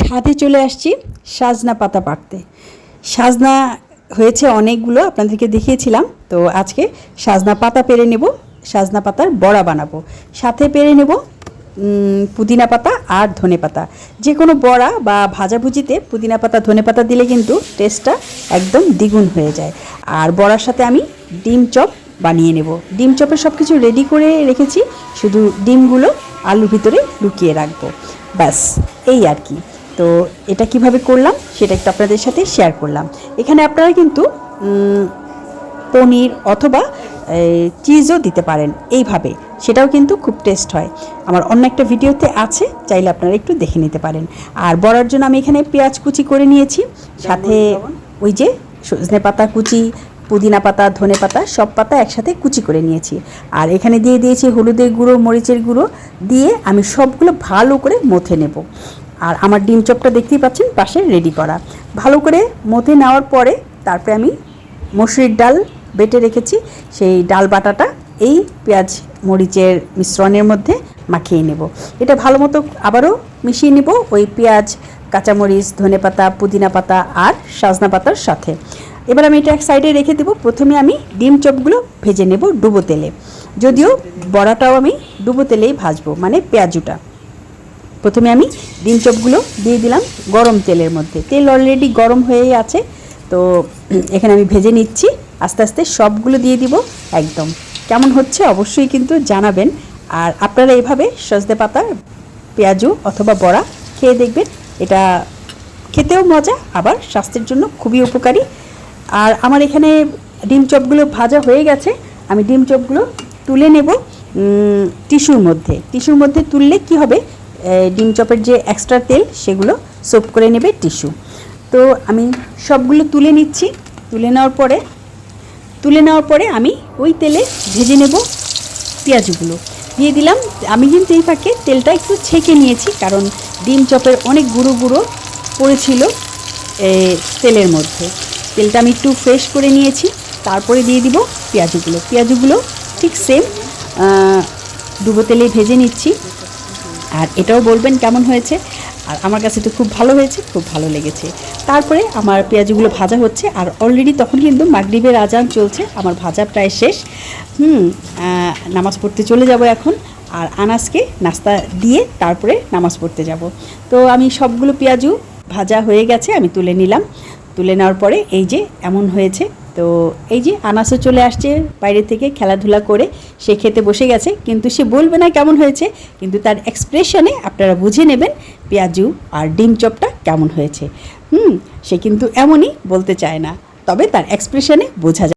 ছাদে চলে আসছি সাজনা পাতা পাড়তে। সাজনা হয়েছে অনেকগুলো, আপনাদেরকে দেখিয়েছিলাম। তো আজকে সাজনা পাতা পেরে নেব, সাজনা পাতার বড়া বানাবো। সাথে পেরে নেব পুদিনা পাতা আর ধনে পাতা। যে কোনো বড়া বা ভাজাভুজিতে পুদিনা পাতা, ধনে পাতা দিলে কিন্তু টেস্টটা একদম দ্বিগুণ হয়ে যায়। আর বড়ার সাথে আমি ডিম চপ বানিয়ে নেব। ডিম চপের সব কিছু রেডি করে রেখেছি, শুধু ডিমগুলো আলুর ভিতরে লুকিয়ে রাখব। ব্যাস, এই আর কি। তো এটা কীভাবে করলাম সেটা একটু আপনাদের সাথে শেয়ার করলাম। এখানে আপনারা কিন্তু পনির অথবা চিজও দিতে পারেন এইভাবে। সেটাও কিন্তু খুব টেস্ট হয়। আমার অন্য একটা ভিডিওতে আছে, চাইলে আপনারা একটু দেখে নিতে পারেন। আর বড়ার জন্য আমি এখানে পেঁয়াজ কুচি করে নিয়েছি। সাথে ওই যে সজনে পাতা কুচি, পুদিনা পাতা, ধনে পাতা, সব পাতা একসাথে কুচি করে নিয়েছি। আর এখানে দিয়ে দিয়েছি হলুদের গুঁড়ো, মরিচের গুঁড়ো। দিয়ে আমি সবগুলো ভালো করে মথে নেব। আর আমার ডিম চপটা দেখতেই পাচ্ছেন, পাশে রেডি করা। ভালো করে মথে নেওয়ার পরে তারপরে আমি মসুরির ডাল বেটে রেখেছি। সেই ডাল বাটাটা এই পেঁয়াজ মরিচের মিশ্রণের মধ্যে মাখিয়ে নেব। এটা ভালো মতো আবারও মিশিয়ে নেব ওই পেঁয়াজ, কাঁচামরিচ ধনেপাতা পুদিনা পাতা আর সাজনা পাতার সাথে। এবার আমি এটা এক সাইডে রেখে দেবো। প্রথমে আমি ডিম চপগুলো ভেজে নেব ডুবো তেলে। যদিও বড়াটাও আমি ডুবো তেলেই ভাজবো মানে পেঁয়াজুটা। প্রথমে আমি ডিম চপগুলো দিয়ে দিলাম গরম তেলের মধ্যে। তেল অলরেডি গরম হয়েই আছে, তো এখানে আমি ভেজে নিচ্ছি। আস্তে আস্তে সবগুলো দিয়ে দিব একদম। কেমন হচ্ছে অবশ্যই কিন্তু জানাবেন। আর আপনারা এইভাবে সজনে পাতা, পেঁয়াজু অথবা বড়া খেয়ে দেখবেন। এটা খেতেও মজা, আবার স্বাস্থ্যের জন্য খুবই উপকারী। আর আমার এখানে ডিম চপগুলো ভাজা হয়ে গেছে। আমি ডিম চপগুলো তুলে নেব টিস্যুর মধ্যে। টিস্যুর মধ্যে তুললে কি হবে? ডিম চপের যে এক্সট্রা তেল, সেগুলো সোপ করে নেবে টিস্যু তো আমি সবগুলো তুলে নিচ্ছি। তুলে নেওয়ার পরে, তুলে নেওয়ার পরে আমি ওই তেলে ভেজে নেব পেঁয়াজগুলো। দিয়ে দিলাম, আমি কিন্তু এই ফাঁকে তেলটা একটু ছেঁকে নিয়েছি, কারণ ডিম চপের অনেক গুঁড়ো গুঁড়ো পড়েছিল তেলের মধ্যে। তেলটা আমি একটু ফ্রেশ করে নিয়েছি, তারপরে দিয়ে দিব পেঁয়াজগুলো। পেঁয়াজগুলো ঠিক সেম ডুবো তেলে ভেজে নিচ্ছি। আর এটাও বলবেন কেমন হয়েছে। আর আমার কাছে তো খুব ভালো হয়েছে, খুব ভালো লেগেছে। তারপরে আমার পেঁয়াজগুলো ভাজা হচ্ছে, আর অলরেডি তখন কিন্তু মাগরিবের আজান চলছে, আমার ভাজা প্রায় শেষ। হুম নামাজ পড়তে চলে যাব এখন, আর আনাজকে নাস্তা দিয়ে তারপরে নামাজ পড়তে যাব। তো আমি সবগুলো পেঁয়াজু ভাজা হয়ে গেছে, আমি তুলে নিলাম। তুলে নেওয়ার পরে এই যে এমন হয়েছে তো এই যে আনাসও চলে আসছে বাইরে থেকে খেলাধুলা করে, সে খেতে বসে গেছে, কিন্তু সে বলবে না কেমন হয়েছে, কিন্তু তার এক্সপ্রেশনে আপনারা বুঝে নেবেন পেঁয়াজু আর ডিম চপটা কেমন হয়েছে। হুম, সে কিন্তু এমনই বলতে চায় না, তবে তার এক্সপ্রেশনে বোঝা যায়।